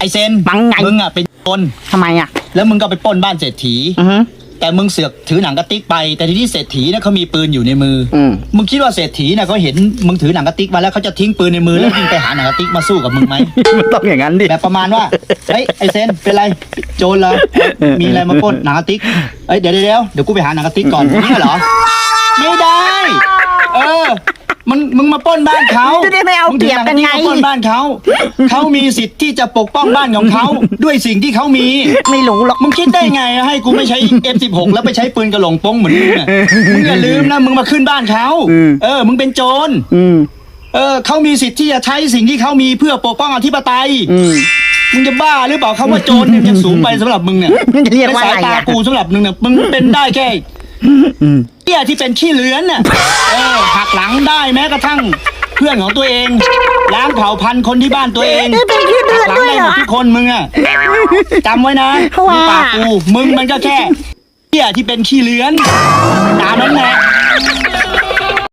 ไอเซนบังไง มึงอะเป็นโจรทำไมอะ แล้วมึงก็ไปปล้นบ้านเศรษฐี อือฮึ แต่มึงเสือกถือหนังกระติกไป แต่ทีนี้เศรษฐีเนี่ยเขามีปืนอยู่ในมืออม มึงคิดว่าเศรษฐีเนี่ยเขาเห็นมึงถือหนังกระติกมาแล้วเขาจะทิ้งปืนในมือแล้ววิ่งไปหาหนังกระติกมาสู้กับมึงไหม มันต้องอย่างนั้นดิ แบบประมาณว่า เฮ้ยไอเซนเป็นไรโจรเหรอมีอะไรมาปล้นหนังกระติกเอ้ยเดี๋ยวเดี๋ยวเดี๋ยวเดี๋ยวกูไปหาหนังกระติกก่อนนี่เหรอ ไม่ได้ เออ มัน มึงมา ปล้นบ้านเขาจะได้ไม่เอาเปรียบกันไง มึถือหนักระติมาปล้นบ้านเขา เขามีสิทธิ์ที่จะปกป้องบ้านของเขา ด้วยสิ่งที่เขามี ไม่รู้หรอก มึงคิดได้ไงให้กูไม่ใช้ F16 แล้วไปใช้ปืนกระหล่งโป้งเหมือนมึงอะมึงอย่าลืมนะมึงมาขึ้นบ้านเขาอืม เออ มึงเป็นโจรอืม เออเขามีสิทธิ์ที่จะใช้สิ่งที่เขามีเพื่อปกป้องอธิปไตยอืม มึงจะบ้าหรือเปล่าคำว่าโจรเนี่ยยังสูงไปสำหรับมึงเนี่ยมันจะเรียกว่าในอะไรสายตาอะกูสำหรับมึงเนี่ยมึงเป็นได้แค่เตี้ยที่เป็นขี้เลื้อนน่ะเออหักหลัง ได้แม้กระทั่งเพื่อนของตัวเองล้างเผ่าพันธุ์คนที่บ้านตัวเองนี่เป็นขี้เลื้อนหักหลังด้วยได้เหหรมอดทุกคนมึงอะจำไว้นะว่ามึงปากกูมึงมันก็แค่เตี้ยที่เป็นขี้เลื้อนตามนั้นแหละ